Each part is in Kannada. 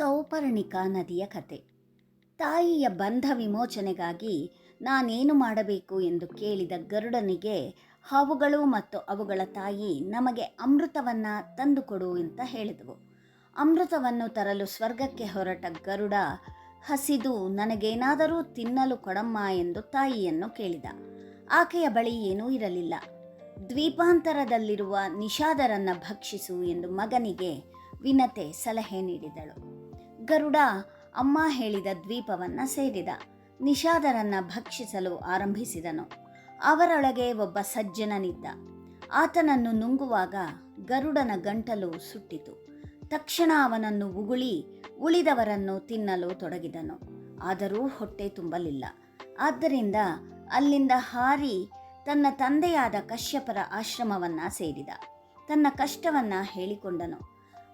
ಸೌಪರ್ಣಿಕಾ ನದಿಯ ಕತೆ. ತಾಯಿಯ ಬಂಧ ವಿಮೋಚನೆಗಾಗಿ ನಾನೇನು ಮಾಡಬೇಕು ಎಂದು ಕೇಳಿದ ಗರುಡನಿಗೆ, ಹಾವುಗಳು ಮತ್ತು ಅವುಗಳ ತಾಯಿ ನಮಗೆ ಅಮೃತವನ್ನು ತಂದುಕೊಡು ಅಂತ ಹೇಳಿದವು. ಅಮೃತವನ್ನು ತರಲು ಸ್ವರ್ಗಕ್ಕೆ ಹೊರಟ ಗರುಡ ಹಸಿದು, ನನಗೇನಾದರೂ ತಿನ್ನಲು ಕೊಡಮ್ಮ ಎಂದು ತಾಯಿಯನ್ನು ಕೇಳಿದ. ಆಕೆಯ ಬಳಿ ಏನೂ ಇರಲಿಲ್ಲ. ದ್ವೀಪಾಂತರದಲ್ಲಿರುವ ನಿಷಾದರನ್ನು ಭಕ್ಷಿಸು ಎಂದು ಮಗನಿಗೆ ವಿನತೆ ಸಲಹೆ ನೀಡಿದಳು. ಗರುಡ ಅಮ್ಮ ಹೇಳಿದ ದ್ವೀಪವನ್ನು ಸೇರಿದ. ನಿಷಾದರನ್ನ ಭಕ್ಷಿಸಲು ಆರಂಭಿಸಿದನು. ಅವರೊಳಗೆ ಒಬ್ಬ ಸಜ್ಜನನಿದ್ದ. ಆತನನ್ನು ನುಂಗುವಾಗ ಗರುಡನ ಗಂಟಲು ಸುಟ್ಟಿತು. ತಕ್ಷಣ ಅವನನ್ನು ಉಗುಳಿ ಉಳಿದವರನ್ನು ತಿನ್ನಲು ತೊಡಗಿದನು. ಆದರೂ ಹೊಟ್ಟೆ ತುಂಬಲಿಲ್ಲ. ಆದ್ದರಿಂದ ಅಲ್ಲಿಂದ ಹಾರಿ ತನ್ನ ತಂದೆಯಾದ ಕಶ್ಯಪರ ಆಶ್ರಮವನ್ನ ಸೇರಿದ. ತನ್ನ ಕಷ್ಟವನ್ನ ಹೇಳಿಕೊಂಡನು.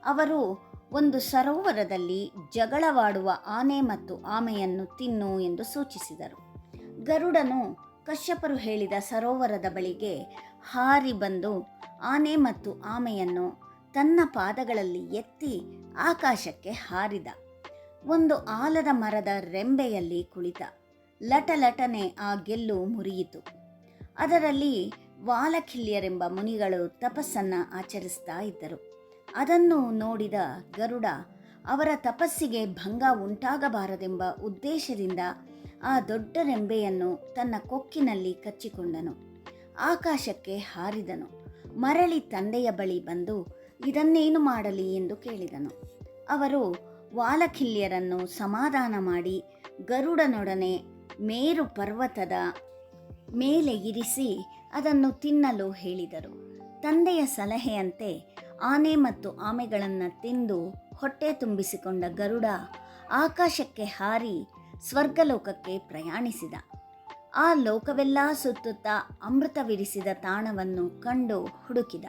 ಅವರು ಒಂದು ಸರೋವರದಲ್ಲಿ ಜಗಳವಾಡುವ ಆನೆ ಮತ್ತು ಆಮೆಯನ್ನು ತಿನ್ನು ಎಂದು ಸೂಚಿಸಿದರು. ಗರುಡನು ಕಶ್ಯಪರು ಹೇಳಿದ ಸರೋವರದ ಬಳಿಗೆ ಹಾರಿ ಬಂದು ಆನೆ ಮತ್ತು ಆಮೆಯನ್ನು ತನ್ನ ಪಾದಗಳಲ್ಲಿ ಎತ್ತಿ ಆಕಾಶಕ್ಕೆ ಹಾರಿದ. ಒಂದು ಆಲದ ಮರದ ರೆಂಬೆಯಲ್ಲಿ ಕುಳಿತ. ಲಟಲಟನೆ ಆ ಗೆಲ್ಲು ಮುರಿಯಿತು. ಅದರಲ್ಲಿ ವಾಲಖಿಲ್ಯರೆಂಬ ಮುನಿಗಳು ತಪಸ್ಸನ್ನು ಆಚರಿಸ್ತಾ ಇದ್ದರು. ಅದನ್ನು ನೋಡಿದ ಗರುಡ ಅವರ ತಪಸ್ಸಿಗೆ ಭಂಗ ಉಂಟಾಗಬಾರದೆಂಬ ಉದ್ದೇಶದಿಂದ ಆ ದೊಡ್ಡ ರೆಂಬೆಯನ್ನು ತನ್ನ ಕೊಕ್ಕಿನಲ್ಲಿ ಕಚ್ಚಿಕೊಂಡನು. ಆಕಾಶಕ್ಕೆ ಹಾರಿದನು. ಮರಳಿ ತಂದೆಯ ಬಳಿ ಬಂದು ಇದನ್ನೇನು ಮಾಡಲಿ ಎಂದು ಕೇಳಿದನು. ಅವರು ವಾಲಖಿಲ್ಯರನ್ನು ಸಮಾಧಾನ ಮಾಡಿ ಗರುಡನೊಡನೆ ಮೇರು ಪರ್ವತದ ಮೇಲೆ ಇರಿಸಿ ಅದನ್ನು ತಿನ್ನಲು ಹೇಳಿದರು. ತಂದೆಯ ಸಲಹೆಯಂತೆ ಆನೆ ಮತ್ತು ಆಮೆಗಳನ್ನು ತಿಂದು ಹೊಟ್ಟೆ ತುಂಬಿಸಿಕೊಂಡ ಗರುಡ ಆಕಾಶಕ್ಕೆ ಹಾರಿ ಸ್ವರ್ಗಲೋಕಕ್ಕೆ ಪ್ರಯಾಣಿಸಿದ. ಆ ಲೋಕವೆಲ್ಲ ಸುತ್ತುತ್ತಾ ಅಮೃತವಿರಿಸಿದ ತಾಣವನ್ನು ಕಂಡು ಹುಡುಕಿದ.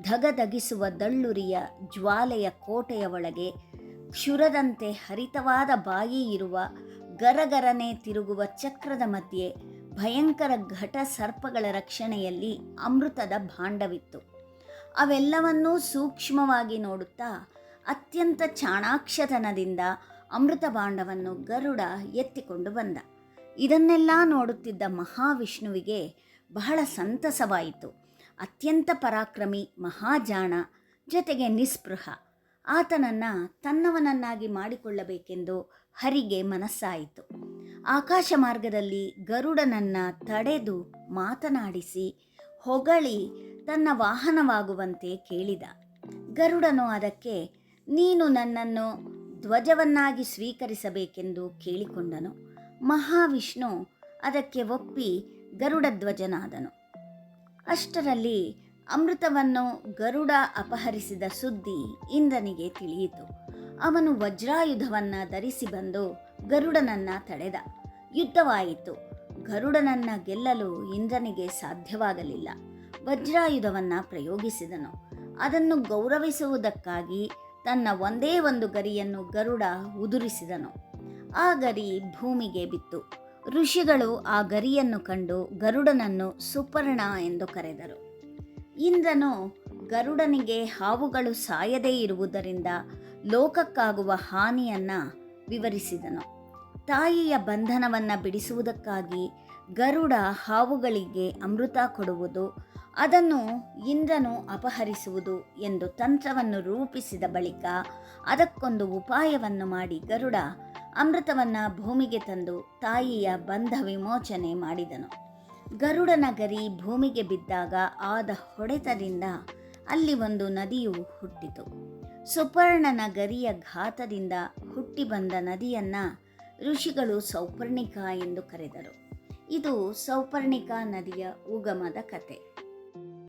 ಧಗಧಗಿಸುವ ದಳ್ಳುರಿಯ ಜ್ವಾಲೆಯ ಕೋಟೆಯ ಒಳಗೆ ಕ್ಷುರದಂತೆ ಹರಿತವಾದ ಬಾಯಿ ಇರುವ ಗರಗರನೆ ತಿರುಗುವ ಚಕ್ರದ ಮಧ್ಯೆ ಭಯಂಕರ ಘಟ ಸರ್ಪಗಳ ರಕ್ಷಣೆಯಲ್ಲಿ ಅಮೃತದ ಭಾಂಡವಿತ್ತು. ಅವೆಲ್ಲವನ್ನೂ ಸೂಕ್ಷ್ಮವಾಗಿ ನೋಡುತ್ತಾ ಅತ್ಯಂತ ಚಾಣಾಕ್ಷತನದಿಂದ ಅಮೃತ ಭಾಂಡವನ್ನು ಗರುಡ ಎತ್ತಿಕೊಂಡು ಬಂದ. ಇದನ್ನೆಲ್ಲ ನೋಡುತ್ತಿದ್ದ ಮಹಾವಿಷ್ಣುವಿಗೆ ಬಹಳ ಸಂತಸವಾಯಿತು. ಅತ್ಯಂತ ಪರಾಕ್ರಮಿ ಮಹಾಜಾಣ ಜೊತೆಗೆ ನಿಸ್ಪೃಹ. ಆತನನ್ನು ತನ್ನವನನ್ನಾಗಿ ಮಾಡಿಕೊಳ್ಳಬೇಕೆಂದು ಹರಿಗೆ ಮನಸ್ಸಾಯಿತು. ಆಕಾಶ ಮಾರ್ಗದಲ್ಲಿ ಗರುಡನನ್ನ ತಡೆದು ಮಾತನಾಡಿಸಿ ಹೊಗಳಿ ತನ್ನ ವಾಹನವಾಗುವಂತೆ ಕೇಳಿದ. ಗರುಡನು ಅದಕ್ಕೆ, ನೀನು ನನ್ನನ್ನು ಧ್ವಜವನ್ನಾಗಿ ಸ್ವೀಕರಿಸಬೇಕೆಂದು ಕೇಳಿಕೊಂಡನು. ಮಹಾವಿಷ್ಣು ಅದಕ್ಕೆ ಒಪ್ಪಿ ಗರುಡ ಧ್ವಜನಾದನು ಅಷ್ಟರಲ್ಲಿ ಅಮೃತವನ್ನು ಗರುಡ ಅಪಹರಿಸಿದ ಸುದ್ದಿ ಇಂದ್ರನಿಗೆ ತಿಳಿಯಿತು. ಅವನು ವಜ್ರಾಯುಧವನ್ನು ಧರಿಸಿ ಬಂದು ಗರುಡನನ್ನ ತಡೆದ. ಯುದ್ಧವಾಯಿತು. ಗರುಡನನ್ನ ಗೆಲ್ಲಲು ಇಂದ್ರನಿಗೆ ಸಾಧ್ಯವಾಗಲಿಲ್ಲ. ವಜ್ರಾಯುಧವನ್ನ ಪ್ರಯೋಗಿಸಿದನು. ಅದನ್ನು ಗೌರವಿಸುವುದಕ್ಕಾಗಿ ತನ್ನ ಒಂದೇ ಒಂದು ಗರಿಯನ್ನು ಗರುಡ ಉದುರಿಸಿದನು. ಆ ಗರಿ ಭೂಮಿಗೆ ಬಿತ್ತು. ಋಷಿಗಳು ಆ ಗರಿಯನ್ನು ಕಂಡು ಗರುಡನನ್ನು ಸುಪರ್ಣ ಎಂದು ಕರೆದರು. ಇಂದ್ರನು ಗರುಡನಿಗೆ ಹಾವುಗಳು ಸಾಯದೇ ಇರುವುದರಿಂದ ಲೋಕಕ್ಕಾಗುವ ಹಾನಿಯನ್ನ ವಿವರಿಸಿದನು. ತಾಯಿಯ ಬಂಧನವನ್ನ ಬಿಡಿಸುವುದಕ್ಕಾಗಿ ಗರುಡ ಹಾವುಗಳಿಗೆ ಅಮೃತ ಕೊಡುವುದು, ಅದನ್ನು ಇಂದ್ರನು ಅಪಹರಿಸುವುದು ಎಂದು ತಂತ್ರವನ್ನು ರೂಪಿಸಿದ ಬಳಿಕ ಅದಕ್ಕೊಂದು ಉಪಾಯವನ್ನು ಮಾಡಿ ಗರುಡ ಅಮೃತವನ್ನ ಭೂಮಿಗೆ ತಂದು ತಾಯಿಯ ಬಂಧ ವಿಮೋಚನೆ ಮಾಡಿದನು. ಗರುಡನ ಗರಿ ಭೂಮಿಗೆ ಬಿದ್ದಾಗ ಆದ ಹೊಡೆತದಿಂದ ಅಲ್ಲಿ ಒಂದು ನದಿಯು ಹುಟ್ಟಿತು. ಸುಪರ್ಣನ ಗರಿಯ ಘಾತದಿಂದ ಹುಟ್ಟಿ ಬಂದ ನದಿಯನ್ನು ಋಷಿಗಳು ಸೌಪರ್ಣಿಕ ಎಂದು ಕರೆದರು. ಇದು ಸೌಪರ್ಣಿಕಾ ನದಿಯ ಉಗಮದ ಕತೆ.